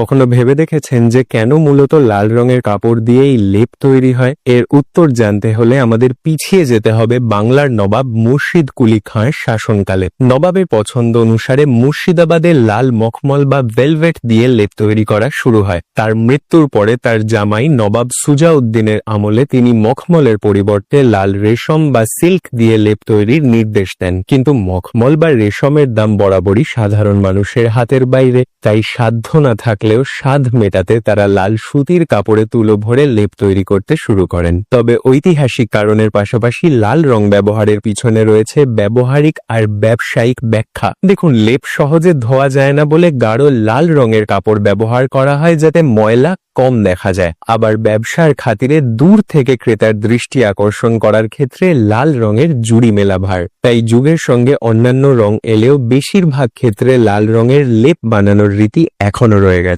কখনো ভেবে দেখেছেন যে কেন মূলত লাল রঙের কাপড় দিয়েই লেপ তৈরি হয়? এর উত্তর জানতে হলে আমাদের পিছিয়ে যেতে হবে বাংলার নবাব মুর্শিদ কুলি খাঁর শাসনকালে। নবাবের পছন্দ অনুসারে মুর্শিদাবাদে লাল মখমল বা ভেলভেট দিয়ে লেপ তৈরি করা শুরু হয়। তার মৃত্যুর পরে তার জামাই নবাব সুজাউদ্দিনের আমলে তিনি মখমলের পরিবর্তে লাল রেশম বা সিল্ক দিয়ে লেপ তৈরির নির্দেশ দেন। কিন্তু মখমল বা রেশমের দাম বরাবরই সাধারণ মানুষের হাতের বাইরে, তাই সাধ্য না থাকলেও স্বাদ মেটাতে তারা লাল সুতির কাপড়ে তুলো ভরে লেপ তৈরি করতে শুরু করেন। তবে ঐতিহাসিক কারণের পাশাপাশি লাল রং ব্যবহারের পিছনে রয়েছে ব্যবহারিক আর ব্যবসায়িক ব্যাখ্যা। দেখুন, লেপ সহজে ধোয়া যায় না বলে গাঢ় লাল রঙের কাপড় ব্যবহার করা হয় যাতে ময়লা কম দেখা যায়। আবার ব্যবসার খাতিরে দূর থেকে ক্রেতার দৃষ্টি আকর্ষণ করার ক্ষেত্রে লাল রঙের জুড়ি মেলা ভার। তাই যুগের সঙ্গে অন্যান্য রং এলেও বেশিরভাগ ক্ষেত্রে লাল রঙের লেপ বানানোর রীতি এখনও রয়ে গেছে।